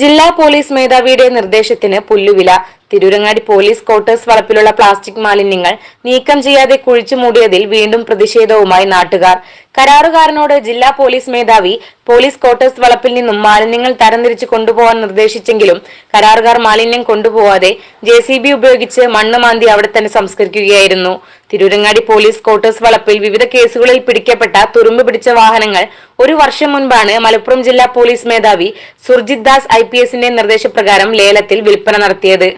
ജില്ലാ പോലീസ് മേധാവിയുടെ നിർദ്ദേശത്തിന് പുല്ലുവില തിരൂരങ്ങാടി പോലീസ് ക്വാർട്ടേഴ്സ് വളപ്പിലുള്ള പ്ലാസ്റ്റിക് മാലിന്യങ്ങൾ നീക്കം ചെയ്യാതെ കുഴിച്ചു മൂടിയതിൽ വീണ്ടും പ്രതിഷേധവുമായി നാട്ടുകാർ. കരാറുകാരനോട് ജില്ലാ പോലീസ് മേധാവി പോലീസ് ക്വാർട്ടേഴ്സ് വളപ്പിൽ നിന്നും മാലിന്യങ്ങൾ തരംതിരിച്ച് കൊണ്ടുപോകാൻ നിർദ്ദേശിച്ചെങ്കിലും കരാറുകാർ മാലിന്യം കൊണ്ടുപോവാതെ ജെ ഉപയോഗിച്ച് മണ്ണ് മാന്തി അവിടെ തന്നെ സംസ്കരിക്കുകയായിരുന്നു. തിരൂരങ്ങാടി പോലീസ് ക്വാർട്ടേഴ്സ് വളപ്പിൽ വിവിധ കേസുകളിൽ പിടിക്കപ്പെട്ട തുരുമ്പ് പിടിച്ച വാഹനങ്ങൾ ഒരു വർഷം മുൻപാണ് മലപ്പുറം ജില്ലാ പോലീസ് മേധാവി സുർജിത് ദാസ് ഐ നിർദ്ദേശപ്രകാരം ലേലത്തിൽ വിൽപ്പന നടത്തിയത്.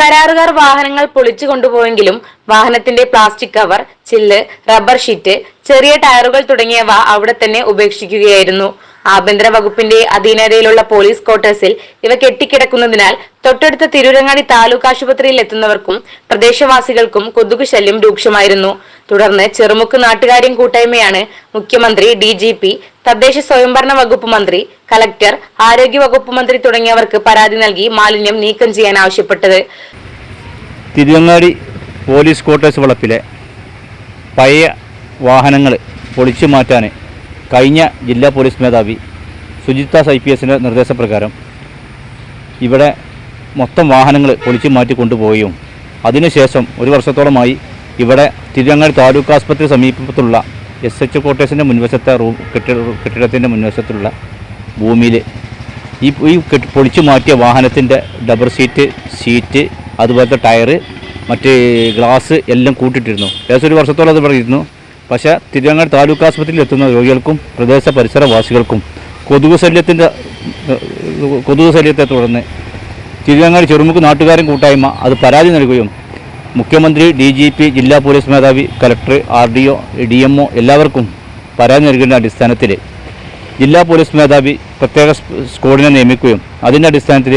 കരാറുകാർ വാഹനങ്ങൾ പൊളിച്ചു കൊണ്ടുപോയെങ്കിലും വാഹനത്തിന്റെ പ്ലാസ്റ്റിക് കവർ ചില്ല് റബ്ബർ ഷീറ്റ് ചെറിയ ടയറുകൾ തുടങ്ങിയവ അവിടെ തന്നെ ഉപേക്ഷിക്കുകയായിരുന്നു. ആഭ്യന്തര വകുപ്പിന്റെ അധീനതയിലുള്ള പോലീസ് ക്വാർട്ടേഴ്സിൽ ഇവ കെട്ടിക്കിടക്കുന്നതിനാൽ തൊട്ടടുത്ത തിരൂരങ്ങാടി താലൂക്ക് ആശുപത്രിയിൽ എത്തുന്നവർക്കും പ്രദേശവാസികൾക്കും കൊതുകു ശല്യം രൂക്ഷമായിരുന്നു. തുടർന്ന് ചെറുമുക്ക് നാട്ടുകാര്യം കൂട്ടായ്മയാണ് മുഖ്യമന്ത്രി ഡി ജി പി തദ്ദേശ സ്വയംഭരണ വകുപ്പ് മന്ത്രി കലക്ടർ ആരോഗ്യ വകുപ്പ് മന്ത്രി തുടങ്ങിയവർക്ക് പരാതി നൽകി മാലിന്യം നീക്കം ചെയ്യാൻ ആവശ്യപ്പെട്ടത്. തിരുവങ്ങാടി പോലീസ് ക്വാർട്ടേഴ്സ് വളപ്പിലെ പഴയ വാഹനങ്ങൾ പൊളിച്ചു മാറ്റാൻ കഴിഞ്ഞ ജില്ലാ പോലീസ് മേധാവി സുജിത്താസ് ഐ പി എസിന്റെ നിർദ്ദേശപ്രകാരം ഇവിടെ മൊത്തം വാഹനങ്ങൾ പൊളിച്ചു മാറ്റി കൊണ്ടുപോവുകയും അതിനുശേഷം ഒരു വർഷത്തോളമായി ഇവിടെ തിരുവങ്ങാടി താലൂക്ക് ആസ്പത്രി സമീപത്തുള്ള എസ് എച്ച് ക്വാർട്ടേഴ്സിന്റെ മുൻവശത്തെ റൂം കെട്ടിട കെട്ടിടത്തിന്റെ മുൻവശത്തുള്ള ഭൂമിയിൽ ഈ ഈ പൊളിച്ചു മാറ്റിയ വാഹനത്തിന്റെ ഡബർ സീറ്റ് സീറ്റ് അതുപോലത്തെ ടയറ് മറ്റ് ഗ്ലാസ് എല്ലാം കൂട്ടിയിട്ടിരുന്നു ഏകദേശം ഒരു വർഷത്തോളം അത് പറഞ്ഞിരുന്നു പക്ഷേ തിരുവങ്ങാട് താലൂക്ക് ആശുപത്രിയിൽ എത്തുന്ന രോഗികൾക്കും പ്രദേശ പരിസരവാസികൾക്കും കൊതുക് ശല്യത്തിന്റെ കൊതുക് ശല്യത്തെ തുടർന്ന് തിരുവങ്ങാട് ചെറുമുക്ക് നാട്ടുകാരും കൂട്ടായ്മ അത് പരാതി നൽകുകയും മുഖ്യമന്ത്രി ഡി ജി പി ജില്ലാ പോലീസ് മേധാവി collector R D O D M O എല്ലാവർക്കും പരാതി നൽകുന്ന അടിസ്ഥാനത്തിൽ ജില്ലാ പോലീസ് മേധാവി പ്രത്യേക സ്ക്വാഡിനെ നിയമിക്കുകയും അതിന്റെ അടിസ്ഥാനത്തിൽ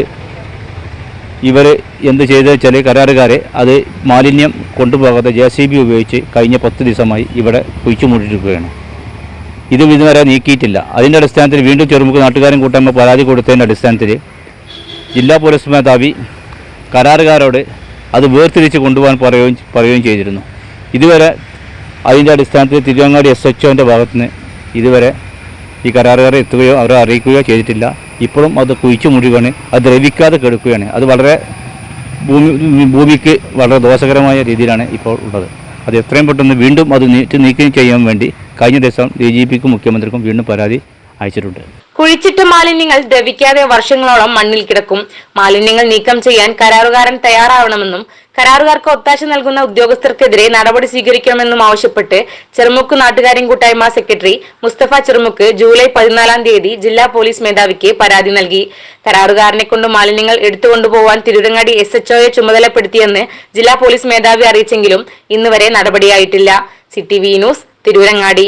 ഇവർ എന്ത് ചെയ്തു വെച്ചാൽ കരാറുകാരെ അത് മാലിന്യം കൊണ്ടുപോകാതെ ജെ സി ബി ഉപയോഗിച്ച് കഴിഞ്ഞ പത്ത് ദിവസമായി ഇവിടെ കുഴിച്ചു മൂടിയിരിക്കുകയാണ് ഇതും ഇതുവരെ നീക്കിയിട്ടില്ല. അതിന്റെ അടിസ്ഥാനത്തിൽ വീണ്ടും ചെറുമുക്ക് നാട്ടുകാരും കൂട്ടായ്മ പരാതി കൊടുത്തതിന്റെ അടിസ്ഥാനത്തിൽ ജില്ലാ പോലീസ് മേധാവി കരാറുകാരോട് അത് വേർതിരിച്ച് കൊണ്ടുപോകാൻ പറയുകയും പറയുകയും ചെയ്തിരുന്നു. ഇതുവരെ അതിന്റെ അടിസ്ഥാനത്തിൽ തിരുവങ്ങാടി എസ് എച്ച് ഒന്റെ ഭാഗത്തുനിന്ന് ഇതുവരെ ഈ കരാറുകാരെ എത്തുകയോ അവരെ അറിയിക്കുകയോ ചെയ്തിട്ടില്ല. ഇപ്പോഴും അത് കുഴിച്ചു മുഴുകയാണ് അത് ദ്രവിക്കാതെ കെടുക്കുകയാണ്. അത് വളരെ ഭൂമി ഭൂമിക്ക് വളരെ ദോഷകരമായ രീതിയിലാണ് ഇപ്പോൾ ഉള്ളത്. അത് എത്രയും പെട്ടെന്ന് വീണ്ടും അത് നീറ്റ് നീക്കം ചെയ്യാൻ വേണ്ടി കഴിഞ്ഞ ദിവസം ഡി ജി പിക്കും മുഖ്യമന്ത്രിക്കും വീണ്ടും പരാതി അയച്ചിട്ടുണ്ട്. കുഴിച്ചിട്ട മാലിന്യങ്ങൾ ദ്രവിക്കാതെ വർഷങ്ങളോളം മണ്ണിൽ കിടക്കും. മാലിന്യങ്ങൾ നീക്കം ചെയ്യാൻ കരാറുകാരൻ തയ്യാറാവണമെന്നും കരാറുകാർക്ക് ഒത്താശ നൽകുന്ന ഉദ്യോഗസ്ഥർക്കെതിരെ നടപടി സ്വീകരിക്കണമെന്നും ആവശ്യപ്പെട്ട് ചെറുമുക്ക് നാട്ടുകാരൻ കൂട്ടായ്മ സെക്രട്ടറി മുസ്തഫ ചെറുമുക്ക് ജൂലൈ പതിനാലാം തീയതി ജില്ലാ പോലീസ് മേധാവിക്ക് പരാതി നൽകി. കരാറുകാരനെ കൊണ്ട് മാലിന്യങ്ങൾ എടുത്തുകൊണ്ടുപോവാൻ തിരുരങ്ങാടി എസ് എച്ച്ഒയെ ചുമതലപ്പെടുത്തിയെന്ന് ജില്ലാ പോലീസ് മേധാവി അറിയിച്ചെങ്കിലും ഇന്നുവരെ നടപടിയായിട്ടില്ല. City V news Tirurangadi.